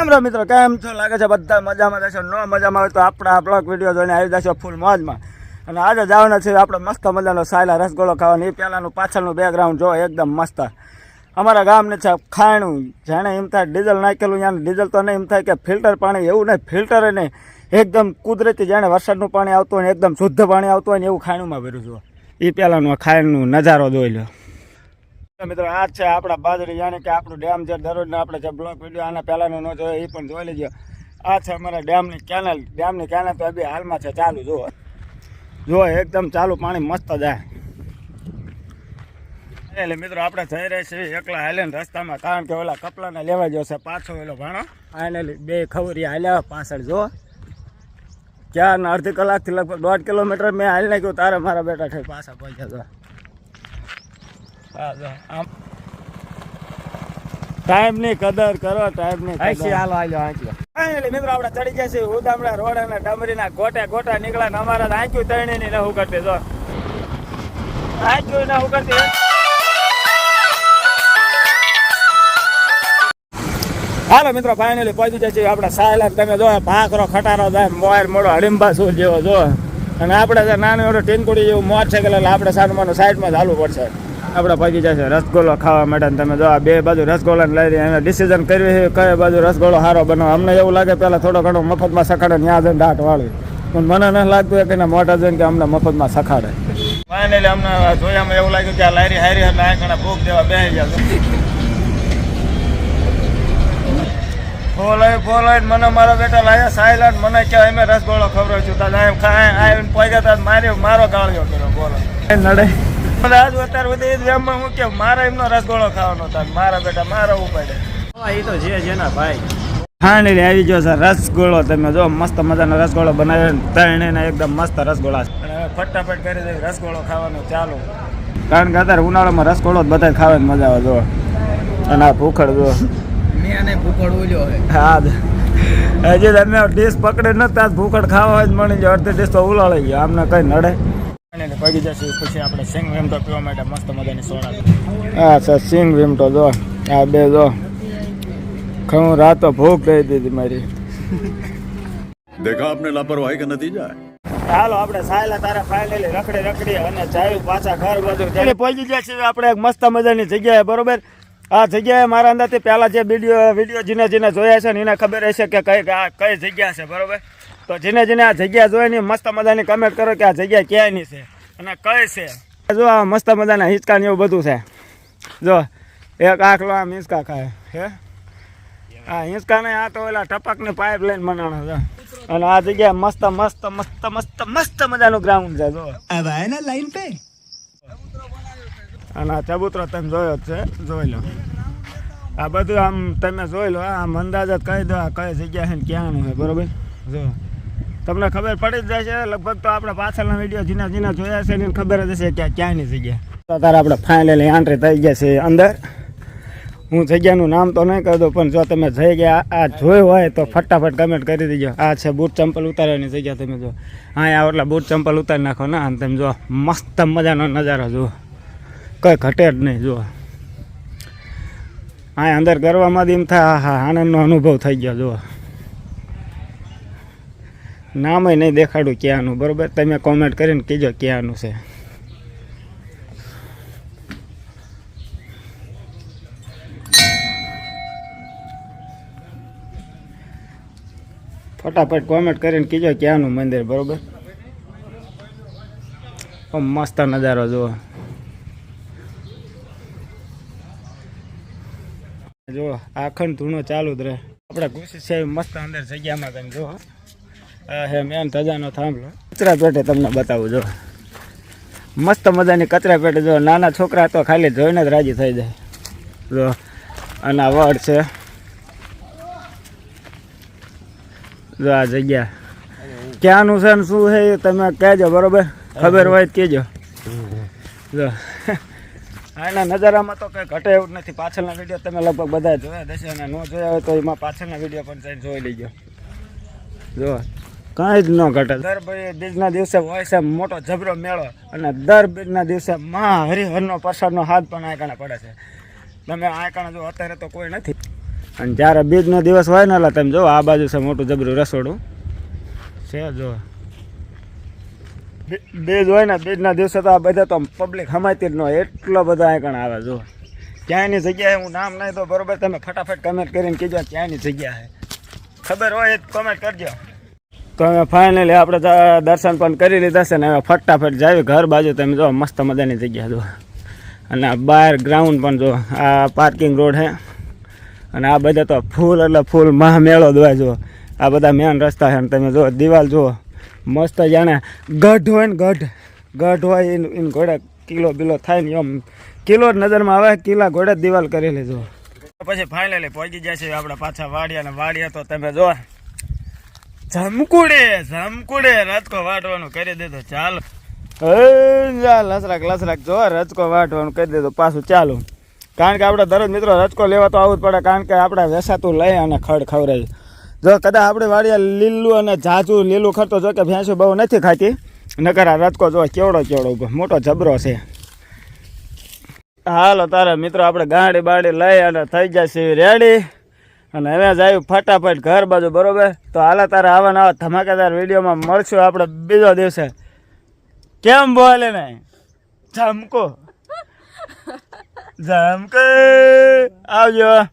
રામ રામ મિત્રો? કેમ છો? લાગે છે બધા મજામાં જશો ન મજામાં હોય તો આપણા બ્લોગ વીડિયો જોઈને આવી જશો ફૂલ મોજમાં. અને આજે જવાના છે આપણે મસ્ત મજાનો સાયલા રસગોળો ખાવાનો. એ પહેલાંનું પાછળનું બેકગ્રાઉન્ડ જો એકદમ મસ્ત. અમારા ગામને છે ખાણું. જાણે એમ થાય ડીઝલ નાખેલું યાને ડીઝલ તો નહીં એમ થાય કે ફિલ્ટર પાણી, એવું નહીં, ફિલ્ટર નહીં એકદમ કુદરતી જાણે વરસાદનું પાણી આવતું હોય એકદમ શુદ્ધ પાણી આવતું હોય ને એવું ખાણુંમાં ભર્યું છું એ પહેલાંનું ખાણનું નજારો જોઈ લો. મિત્રો, આ છે આપણા બાજરી, યાની કે આપણું ડેમ છે, દરરોજના આપણે જે બ્લોક વીડિયો આના પહેલાંનો ન જોયો, એ પણ જોઈ લેજો. આ છે અમારા ડેમની કેનલ ડેમની કેનલ તો બી હાલમાં છે ચાલુ, જુઓ. જુઓ, એકદમ ચાલુ પાણી મસ્ત જાય. એટલે મિત્રો, આપણે જઈ રહ્યા છીએ એકલા હાલે રસ્તામાં, કારણ કે ઓલા કપલાને લેવા ગયો છે પાછો એલો ભાણો. ફાઇનલી બે ખવરી હાલ્યા, પાછળ જુઓ. ક્યાં અડધી કલાકથી લગભગ દોઢ કિલોમીટર મેં હાલી નાખ્યું, તારે મારા બેટા છે પાછા પહોંચ્યા તો હા જો આમ ટાઈમની કદર કરો ટાઈમની કદર. હાલો હાલો હાલો ફાઇનલી મિત્રો આપણે ચડી ગયા છીએ ઉદામડા રોડ અને ડમરીના ગોટા ગોટા નીકળ્યા ને અમારા આંખ્યું તરણી ની નહું કરતી જો. આંચ્યું નહું કરતી હાલો મિત્રો ફાઇનલી પહોંચી જાય છે આપણે સાયલા તમે જો ભાખરો ખટારો થાય મોર મોડો હડીંબા સૂર જેવો જો. અને આપણે નાનું ટીનકુડી જેવું મોર છે એટલે આપણે સાઈડમાં સાઈડમાં ચાલવું પડશે. આપણે પહોંચી જશે રસગોલો ખાવા માટે તમે જો આ બે બાજુ રસગોલાને લઈ રહી અમે ડિસિઝન કરવી છે કઈ બાજુ રસગોલો સારો બનાવો અમને એવું લાગે પહેલાં થોડો ઘણો મફતમાં સખાડે ત્યાં જઈને દાટ વાળી પણ મને ન લાગતું કે એના મોટા જઈને કે અમને મફતમાં સખાડે. ફાઇનલી અમને જોયામાં એવું લાગ્યું કે આ લાયરી હારી એટલે આ ઘણા ભૂખ દેવા ગયા ફોલાય ફોલાય મને મારા બેટા લાયા સાયલાન મને કે અમે રસગોળો ખબર છું? તા એમ ખાય આવીને પૈગા તા માર્યો મારો ગાળ્યો કર્યો બોલો. નડે. મને આજ અત્યાર સુધી એ જ વેમમાં હું કે મારા એમનો રસગોળો ખાવાનો હતા મારા બેટા મારા ઉપાડે. એ તો જે જેના ભાઈ. હાંડી આવી ગયો છે રસગોળો. તમે જો મસ્ત મજાનો રસગોળો બનાવ્યો ને ત્રણે એકદમ મસ્ત રસગોળા છે. અને હવે ફટાફટ કરી દે રસગોળો ખાવાનો ચાલુ. કારણ કે અત્યારે ઉનાળામાં રસગોળો જ બધા ખાવાની મજા આવે જો. અને આ ભૂખડ જો. મેં આને ભૂખડ ઉલ્યો હા. હજી તમે ડીશ પકડે નતા ભૂખડ ખાવા જ મળી જાય અડધી ડીશ તો ઉલાળી ગયો. આમને કઈ નડે. ને પગી જશે પછી આપણે સિંગ વિમટો પીવા માટે મસ્ત મજાની સોરા હા સર સિંગ વિમટો જો આ બે જો. ખરું રાતો ભૂખ થઈ દીધી મારી. દેખા આપને લાપરવાહી કે નતીજા ચાલો આપણે સાયલા તારા ફાઇનલી રખડી રખડી અને જાયું પાછા ઘર બાજુ એટલે પહોંચી ગયા છીએ આપણે મસ્ત મજાની જગ્યાએ બરોબર? આ જગ્યાએ મારા અંદાજથી પહેલાં જે વીડિયો વીડિયો જીને જીને જોયા છે ને એને ખબર હશે કે કઈ કઈ જગ્યા છે બરોબર? તો જેને જેને આ જગ્યા જોઈએ ને મસ્ત મજાની કમેન્ટ કરો કે આ જગ્યા ક્યાંયની છે અને કઈ છે. જો આ મસ્ત મજાના હિંચકા ને એવું બધું છે. જો એક આખલો આમ હિંચકા ખાય હે? આ હિંચકા ને આ તો ઓલા ટપક ને પાઇપ લાઈન બનાવવાનો છે. અને આ જગ્યા મસ્ત મસ્ત મસ્ત મસ્ત મસ્ત મજાનું ગ્રાઉન્ડ છે જો. લાઈન પે. અને આ ચબૂતરો તમે જોયો જ છે જોઈ લો. આ બધું આમ તમે જોઈ લો આમ અંદાજ કહી દો આ કઈ જગ્યા છે ક્યાંનું છે બરોબર? જો. તમને ખબર પડી જ છે લગભગ તો આપણે પાછળના વીડિયો જીના જીના જોયા છે એને ખબર જ હશે કે ક્યાંની જગ્યા. તારે આપણે ફાઇનલી એન્ટ્રી થઈ ગયા છે અંદર. હું જગ્યાનું નામ તો નહીં કહી દઉં, પણ જો તમે જઈ ગયા, આ જોયું હોય તો ફટાફટ કમેન્ટ કરી દેજો. આ છે બૂટ ચંપલ ઉતારવાની જગ્યા તમે જો. હા, આ ઓટલા બૂટ ચંપલ ઉતારી નાખો ને અને તમે જો મસ્ત મજાનો નજારો જુઓ. કંઈ ઘટે જ નહીં, જુઓ. હા અંદર ગરવામાં એમ થાય હા હા આનંદનો અનુભવ થઈ ગયો, જુઓ. નામય નહીં દેખાડું ક્યાંનું, બરાબર? તમે કોમેન્ટ કરીને કહેજો ક્યાંનું છે. ફટાફટ કોમેન્ટ કરીને કીજો ક્યાંનું મંદિર, બરોબર? મસ્ત નજારો જુઓ. જો આખંડ ધૂણો ચાલુ જ રહે. આપણે ઘૂસી છે મસ્ત અંદર જગ્યામાં તમે જો આ હે મેન ધજાનો થાંભલો. કચરા પેટે તમને બતાવું, જો. મસ્ત મજાની કચરા પેટે જો. નાના છોકરા તો ખાલી જોઈને જ રાજી થઈ જાય. જો અને આ વડ છે. જો, આ જગ્યા. ક્યાંનું છે ને શું છે એ તમે કહેજો, બરોબર? ખબર હોય કહેજો. જો. આના નજારામાં તો કંઈ ઘટે એવું નથી. પાછળના વીડિયો તમે લગભગ બધા જોયા હશે અને ન જોયા હોય તો એમાં પાછળના વીડિયો પણ જોઈ લેજો. જો. કાંઈ જ ન ઘટે. દર બીજના દિવસે હોય છે મોટો જબરો મેળો અને દર બીજના દિવસે મા હરિહરનો પ્રસાદનો હાથ પણ આંકણા પડે છે. તમે આંકણા જો અત્યારે તો કોઈ નથી. અને જ્યારે બીજનો દિવસ હોય ને એટલે તમે જો આ બાજુ છે મોટું જબરું રસોડું. છે જો. બીજ હોય ને બીજના દિવસે તો આ બધા તો પબ્લિક હમાતી જ ન હોય. એટલો બધો અહીં આવે જો. ક્યાંયની જગ્યાએ હું નામ નહીં તો બરોબર તમે ફટાફટ કમેન્ટ કરીને કીજો ક્યાંયની જગ્યા છે ખબર હોય તો કમેન્ટ કરજો. તો અમે ફાઇનલી આપણે દર્શન પણ કરી લીધા છે ને હવે ફટાફટ જાવી ઘર બાજુ. તમે જો મસ્ત મજાની જગ્યા જો અને બહાર ગ્રાઉન્ડ પણ જો આ પાર્કિંગ રોડ છે અને આ બધા તો ફૂલ એટલે ફૂલ મહામેળો મેળો જુઓ. આ બધા મેન રસ્તા છે. અને તમે જો દિવાલ જુઓ. મસ્ત જાણે ગઢ હોય ને ગઢ. ગઢ હોય એને એને ઘોડે કિલો બિલો થાય ને એમ. કિલો નજરમાં આવે, કિલા ઘોડે દિવાલ કરી લેજો પછી ફાઇનલી પહોંચી જાય છે આપણે પાછા વાડિયા ને વાડિયા તો તમે જો ઝમકુડે જમકુડે રજકો વાટવાનું કરી દેતો ચાલો. લસરાક લસરાક જો રજકો વાટવાનું કરી દીધું પાછું ચાલો. કારણ કે આપણે દરરોજ મિત્રો રજકો લેવા તો આવવું જ પડે, કારણ કે આપણે વેસાતું લઈ અને ખડ ખવડાવી જો કદાચ આપણે વાળીએ લીલું અને ઝાઝું લીલું ખરતો જો કે ભેંસું બહુ નથી ખાતી, નકર આ જો કેવડો કેવડો મોટો જબરો છે. હાલો તારે મિત્રો, આપણે ગાડી બાડી લઈ અને થઈ છે રેડી અને હવે જાય ફટાફટ ઘર બાજુ, બરોબર? તો હાલા તારા આવા આવા ધમાકેદાર વિડીયોમાં મળશું આપણે બીજો દિવસે. કેમ બોલે ને? ઝમકો. ઝામકો. આવજો.